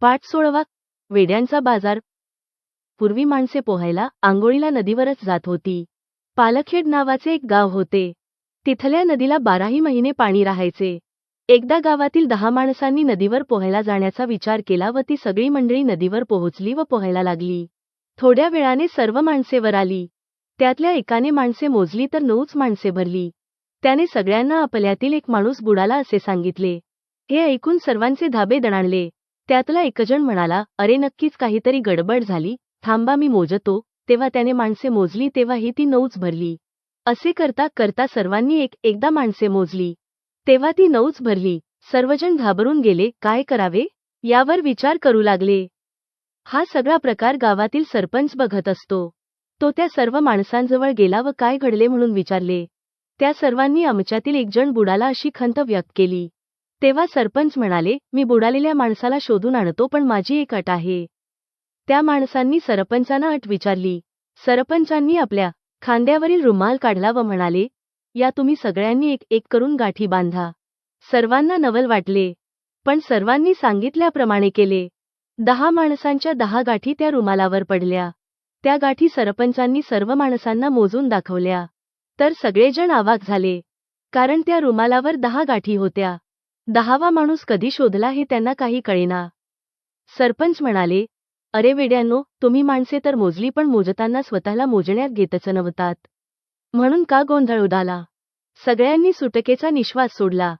पाठ सोळवा वेड्यांचा बाजार. पूर्वी माणसे पोहायला आंघोळीला नदीवरच जात होती. पालखेड नावाचे एक गाव होते. तिथल्या नदीला बाराही महिने पाणी राहायचे. एकदा गावातील दहा माणसांनी नदीवर पोहायला जाण्याचा विचार केला व ती सगळी मंडळी नदीवर पोहोचली व पोहायला लागली. थोड्या वेळाने सर्व माणसे वर आली. त्यातल्या एकाने माणसे मोजली तर नऊच माणसे भरली. त्याने सगळ्यांना आपल्यातील एक माणूस बुडाला असे सांगितले. हे ऐकून सर्वांचे धाबे दणाणले. त्यातला एकजण म्हणाला अरे नक्कीच काहीतरी गडबड झाली. थांबा मी मोजतो. तेव्हा त्याने माणसे मोजली तेव्हा ही ती नऊच भरली. असे करता करता सर्वांनी एक एकदा माणसे मोजली. तेव्हा ती नऊच भरली. सर्वजण घाबरून गेले काय करावे? यावर विचार करू लागले. हा सगळा प्रकार गावातील सरपंच बघत असतो. तो त्या सर्व माणसांजवळ गेला व काय घडले म्हणून विचारले. त्या सर्वांनी आमच्यातील एकजण बुडाला अशी खंत व्यक्त केली. तेव्हा सरपंच म्हणाले मी बुडालेल्या माणसाला शोधून आणतो पण माझी एक अट आहे. त्या माणसांनी सरपंचांना अट विचारली. सरपंचांनी आपल्या खांद्यावरील रुमाल काढला व म्हणाले या तुम्ही सगळ्यांनी एक एक करून गाठी बांधा. सर्वांना नवल वाटले. पण सर्वांनी सांगितल्याप्रमाणे केले. दहा माणसांच्या दहा गाठी त्या रुमालावर पडल्या. त्या गाठी सरपंचांनी सर्व माणसांना मोजून दाखवल्या. तर सगळेजण आवाक झाले. कारण त्या रुमालावर दहा गाठी होत्या. दहावा माणूस कधी शोधला हे त्यांना काही कळेना. सरपंच म्हणाले अरे वेड्यांनो तुम्ही माणसे तर मोजली पण मोजताना स्वतःला मोजण्यात घेतच नव्हतात. म्हणून का गोंधळ उडाला? सगळ्यांनी सुटकेचा निश्वास सोडला.